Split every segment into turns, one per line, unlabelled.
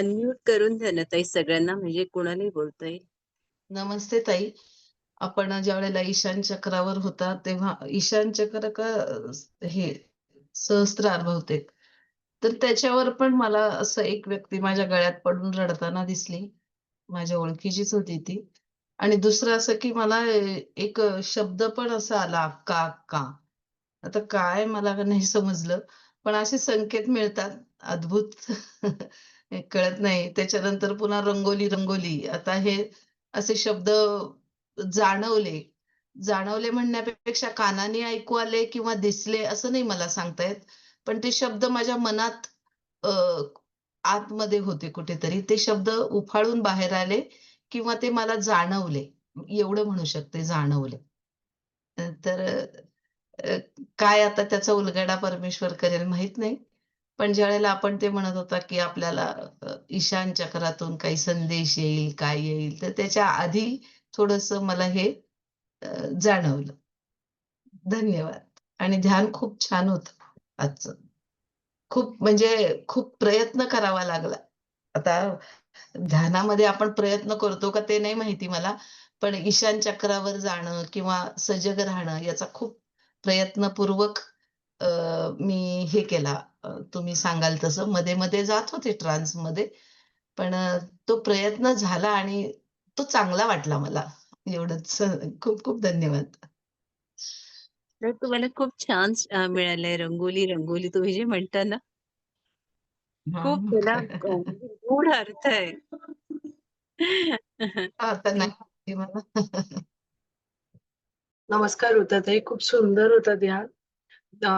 Unmute करून द्या ना ताई सगळ्यांना म्हणजे कोणालाही बोलता येईल.
नमस्ते ताई. आपण ज्या वेळेला ईशान चक्रावर होता तेव्हा ईशान चक्र का हे सहस्त्रार बहुतेक. तर त्याच्यावर पण मला असं एक व्यक्ती माझ्या गळ्यात पडून रडताना दिसली. माझ्या ओळखीचीच होती ती. आणि दुसरं असं की मला एक शब्द पण असा आला अक्का, अक्का. आता काय मला नाही समजलं. पण असे संकेत मिळतात अद्भुत कळत नाही. त्याच्यानंतर पुन्हा रंगोली, रंगोली. आता हे असे शब्द जाणवले. जाणवले म्हणण्यापेक्षा कानाने ऐकू आले किंवा दिसले असं नाही मला सांगता येत. पण ते शब्द माझ्या मनात आतमध्ये होते कुठेतरी. ते शब्द उफाळून बाहेर आले किंवा ते मला जाणवले. एवढं म्हणू शकते जाणवले. तर काय आता त्याचा उलगडा परमेश्वर करेल माहीत नाही. पण ज्या वेळेला आपण ते म्हणत होता, की आपल्याला ईशान चक्रातून काही संदेश येईल, काय येईल, तर त्याच्या आधी थोडस मला हे जाणवलं. धन्यवाद. आणि ध्यान खूप छान होतं आजचं. खूप म्हणजे खूप प्रयत्न करावा लागला. आता ध्यानामध्ये आपण प्रयत्न करतो का ते नाही माहिती मला. पण ईशान चक्रावर जाणं किंवा सजग राहणं याचा खूप प्रयत्नपूर्वक मी हे केला. तुम्ही सांगाल तसं मध्ये-मध्ये जात होते ट्रान्समध्ये. पण तो प्रयत्न झाला आणि तो चांगला वाटला मला. एवढंच. खूप खूप धन्यवाद.
तर तुम्हाला खूप छान मिळालंय रंगोली, रंगोली तुम्ही जे म्हणता ना, खूप. त्याला गूढ अर्थ आहे.
नमस्कार ऋताताई. खूप सुंदर होतं ध्यान. अ,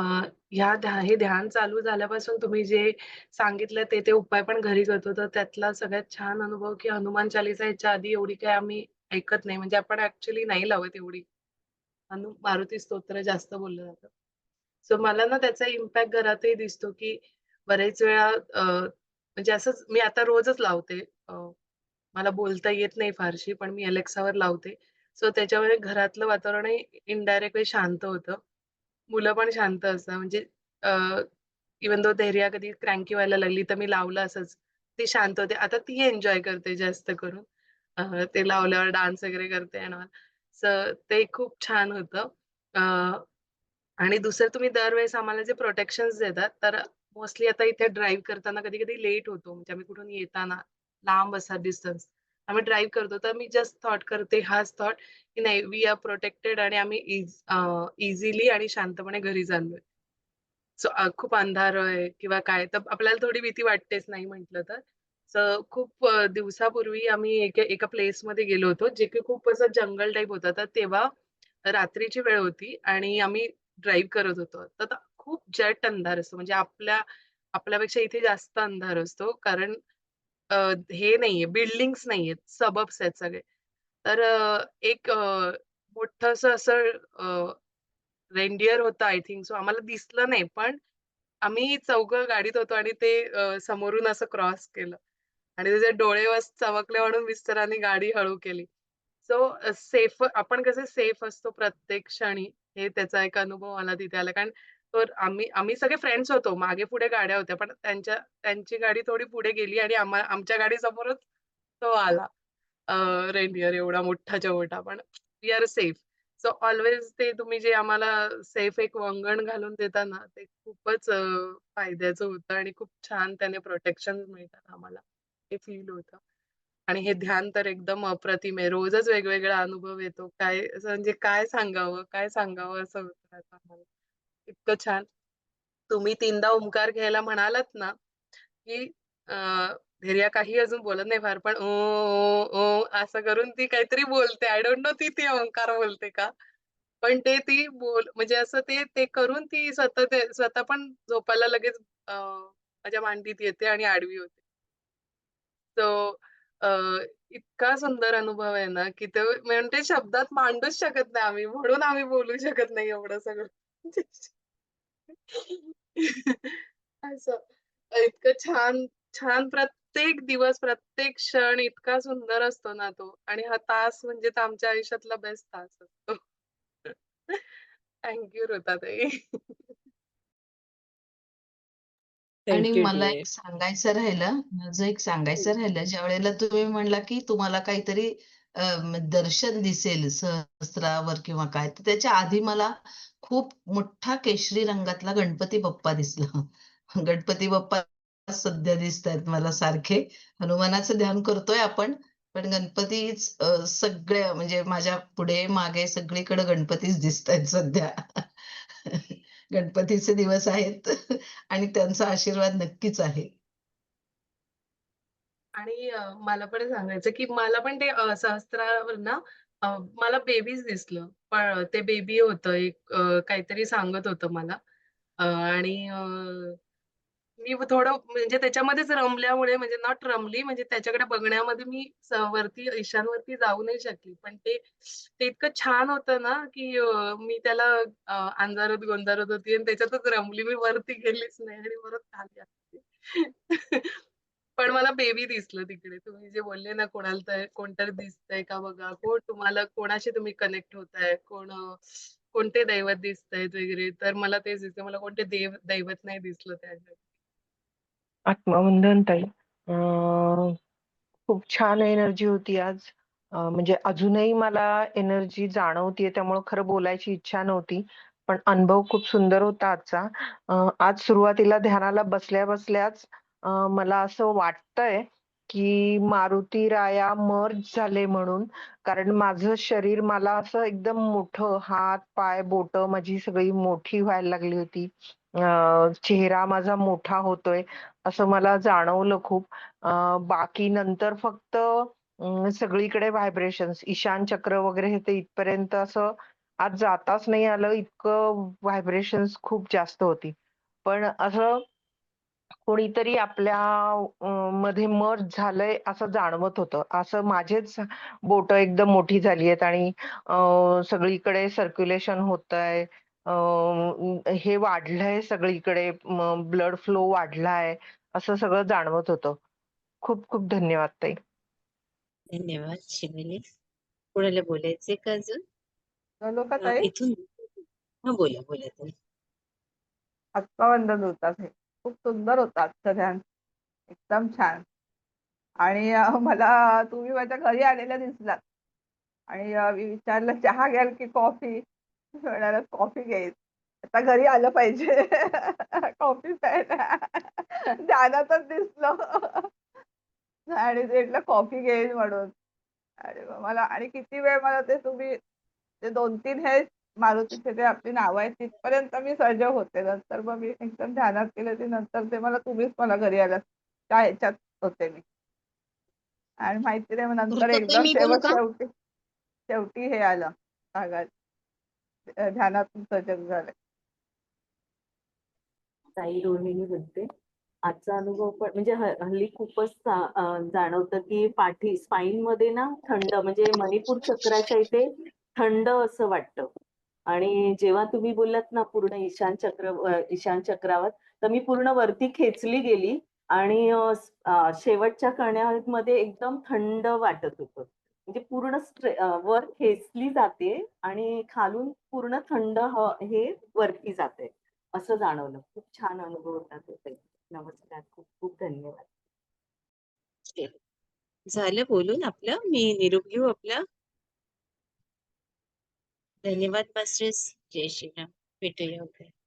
ह्या ध्या हे ध्यान चालू झाल्यापासून तुम्ही जे सांगितलं ते, ते उपाय पण घरी करतो. तर त्यातला सगळ्यात छान अनुभव, की हनुमान चालीसा ह्याच्या आधी एवढी काही आम्ही ऐकत नाही. म्हणजे आपण ॲक्चुअली नाही लावत एवढी. हनु मारुती स्तोत्र जास्त बोललं जातं. सो मला ना त्याचा इम्पॅक्ट घरातही दिसतो, की बरेच वेळा अ, म्हणजे असंच मी आता रोजच लावते. अ, मला बोलता येत नाही फारशी, पण मी Alexaवर लावते. सो त्याच्यामुळे घरातलं वातावरणही इनडायरेक्टली शांत होतं. मुलं पण शांत असतात. म्हणजे इवन इव्हन दो धैर्या कधी क्रँकी व्हायला लागली, तर मी लावलं असंच. ती शांत होते. आता ती एन्जॉय करते जास्त करून. ते लावल्यावर डान्स वगैरे करते आणि सो ते खूप छान होतं. आणि दुसरं तुम्ही दरवेळेस आम्हाला जे प्रोटेक्शन देतात, तर मोस्टली आता इथे ड्राईव्ह करताना कधी-कधी लेट होतो. म्हणजे आम्ही कुठून येताना लांब असा डिस्टन्स. आम्ही ड्राईव्ह करतो, तर मी जस्ट थॉट करते हाच थॉट, की नाही वी आर प्रोटेक्टेड आणि आम्ही इझिली आणि शांतपणे घरी चाललोय. सो खूप अंधार आहे किंवा काय, तर आपल्याला थोडी भीती वाटतेच नाही म्हटलं तर. सो खूप दिवसापूर्वी आम्ही एके एका प्लेसमध्ये गेलो होतो, जे की खूप असं जंगल टाइप होतं. तर तेव्हा रात्रीची वेळ होती आणि आम्ही ड्राईव्ह करत होतो. तर खूप जट अंधार असतो. म्हणजे आपल्या आपल्यापेक्षा इथे जास्त अंधार असतो. कारण हे नाहीये, बिल्डिंग्स नाहीयेत, सबब्स आहेत सगळे. तर एक मोठ असं रेंडियर होतं आय थिंक सो. आम्हाला दिसलं नाही, पण आम्ही चौघं गाडीत होतो आणि ते समोरून असं क्रॉस केलं आणि त्याचे डोळे मस्त चमकले म्हणून मिस्टरांनी गाडी हळू केली. सो सेफ आपण कसे सेफ असतो प्रत्येक क्षणी, हे त्याचा एक अनुभव मला तिथे आला. कारण तर आम्ही आम्ही सगळे फ्रेंड्स होतो. मागे-पुढे गाड्या होत्या, पण त्यांच्या त्यांची गाडी थोडी पुढे गेली आणि आमच्या आमच्या गाडीसमोरच तो आला. अ, एवढा मोठा चवटा पण we are safe. So always ते तुम्ही जे आम्हाला सेफ एक वंगण घालून देता ना, ते खूपच फायद्याचं होतं आणि खूप छान त्याने प्रोटेक्शन मिळतात आम्हाला. हे फील होतं. आणि हे ध्यान तर एकदम अप्रतिम आहे. रोजच वेगवेगळा अनुभव येतो. काय असं म्हणजे काय सांगावं, काय सांगावं असं होतं आम्हाला इतकं छान. तुम्ही तीनदा ओंकार घ्यायला म्हणालात ना, की धैर्या काही अजून बोलत नाही फार, पण "ओ, ओ, असं करून ती काहीतरी बोलते. आय डोंट नो ती ती ओंकार बोलते का? पण ते ती बोल म्हणजे असं ते ते करून ती स्वतः ते स्वतः पण झोपायला लगेच माझ्या मांडीत येते आणि आडवी होते. सो अ, इतका सुंदर अनुभव आहे ना, की ते म्हणजे शब्दात मांडूच शकत नाही आम्ही. म्हणून आम्ही बोलू शकत नाही एवढं सगळं. असं. इतकं छान, छान प्रत्येक दिवस, प्रत्येक क्षण इतका सुंदर असतो ना तो आणि हा तास म्हणजे तर आमच्या आयुष्यातला बेस्ट तास असतो. Thank you ऋताताई.
आणि मला. एक सांगायचं राहिलं, माझं एक सांगायचं राहिलं, ज्यावेळेला तुम्ही म्हणला, की तुम्हाला काहीतरी दर्शन दिसेल सहस्रावर किंवा काय, तर त्याच्या आधी मला खूप मोठा केशरी रंगातला गणपती बाप्पा दिसला. गणपती बाप्पा सध्या दिसतायत मला सारखे. हनुमानाचं ध्यान करतोय आपण, पण गणपतीच सगळ्या म्हणजे माझ्या पुढे, मागे सगळीकडे गणपतीच दिसतायत सध्या. गणपतीचे दिवस आहेत आणि त्यांचा आशीर्वाद नक्कीच आहे.
आणि मला पण सांगायचं, की मला पण ते सहस्त्रावर ना मला बेबीच दिसलं. पण ते बेबी होतं एक काहीतरी सांगत होतं मला आणि मी थोडं म्हणजे त्याच्यामध्येच रमल्यामुळे म्हणजे नॉट रमली म्हणजे त्याच्याकडे बघण्यामध्ये मी वरती ईशानवरती जाऊ नाही शकली. पण ते ते इतकं छान होतं ना, की मी त्याला अंधारत गोंधारत होती आणि त्याच्यातच रमली. मी वरती गेलीच नाही आणि परत खाली पण मला बेबी दिसलं तिकडे. तुम्ही जे बोलले ना कोणाला तर कोणतरी दिसतंय का बघा. कोण तुम्हाला कोणाशी तुम्ही कनेक्ट होताय, कोण कोणते दैवत दिसतायत वगैरे. तर मला तेच दिसतं. मला कोणते देव दैवत नाही दिसलं त्याच्यात.
आत्मवंदन ताई. खूप छान एनर्जी होती आज. म्हणजे अजूनही मला एनर्जी जाणवतीये त्यामुळे खरं बोलायची इच्छा नव्हती. पण अनुभव खूप सुंदर होता आजचा. आज सुरुवातीला ध्यानाला बसल्या-बसल्याच अ, मला असं वाटतंय, की मारुती राया मर्ज झाले म्हणून. कारण माझं शरीर मला असं एकदम मोठं हात, पाय, बोटं माझी सगळी मोठी व्हायला लागली होती. अ, चेहरा माझा मोठा होतोय, असं मला जाणवलं खूप. अ, बाकी नंतर फक्त अ, सगळीकडे व्हायब्रेशन्स, ईशान चक्र वगैरे हे ते इथपर्यंत असं आज जाताच नाही आलं, इतकं व्हायब्रेशन्स खूप जास्त होती. पण असं कोणीतरी आपल्या अ, मध्ये मर्ज झालंय असं जाणवत होतं. असं माझेच बोटं एकदम मोठी झाली आहेत आणि अ, सगळीकडे सर्क्युलेशन होतंय. अ, हे वाढलंय सगळीकडे ब्लड फ्लो वाढलाय, असं सगळं जाणवत होतं. खूप खूप धन्यवाद ताई.
धन्यवाद शिवानी. कोणाला बोलायचंय का अजून?
का ताई?
इथून हां, बोला, बोला तुम्ही.
आत्मवंदन होतं हे. खूप सुंदर होतात आजचं एकदम छान. आणि मला तुम्ही माझ्या घरी आलेल्या दिसलात. आणि मी विचारलं चहा घ्याल की कॉफी? म्हणाला कॉफी घ्यायच आता घरी आलं पाहिजे कॉफी प्यायला. ध्यानातच दिसलं. आणि म्हटलं कॉफी घेईन म्हणून. आणि मला आणि किती वेळ मला ते तुम्ही ते 2-3 हे मारुतीचे जे आपली नावं आहेत तिथपर्यंत मी सजग होते. नंतर मग मी एकदम ध्यानात गेले ते नंतर ते मला तुम्हीच मला घरी आलात. त्या ह्याच्यात होते मी. आणि माहिती नाही मग नंतर एकदम शेवट? शेवटी हे आलं ध्यानातून सजग झाले.
ताई रोहिणी बोलते. आजचा अनुभव पण म्हणजे हल्ली खूपच जाणवतं, की पाठी स्पाईनमध्ये ना थंड म्हणजे मणिपूर चक्राच्या इथे थंड असं वाटतं. आणि जेव्हा तुम्ही बोललात ना पूर्ण ईशान चक्र ईशान चक्रावर, तर मी पूर्ण वरती खेचली गेली आणि शेवटच्या कण्यामध्ये एकदम थंड वाटत होतं. म्हणजे पूर्ण वर खेचली जाते आणि खालून पूर्ण थंड हे वरती जाते असं जाणवलं. खूप छान अनुभव होता तो नमस्कार. खूप खूप धन्यवाद.
झालं बोलून आपलं? मी निरोप घेऊ आपला? धन्यवाद मास्टर्स. जय श्रीराम. भेटूया उद्या.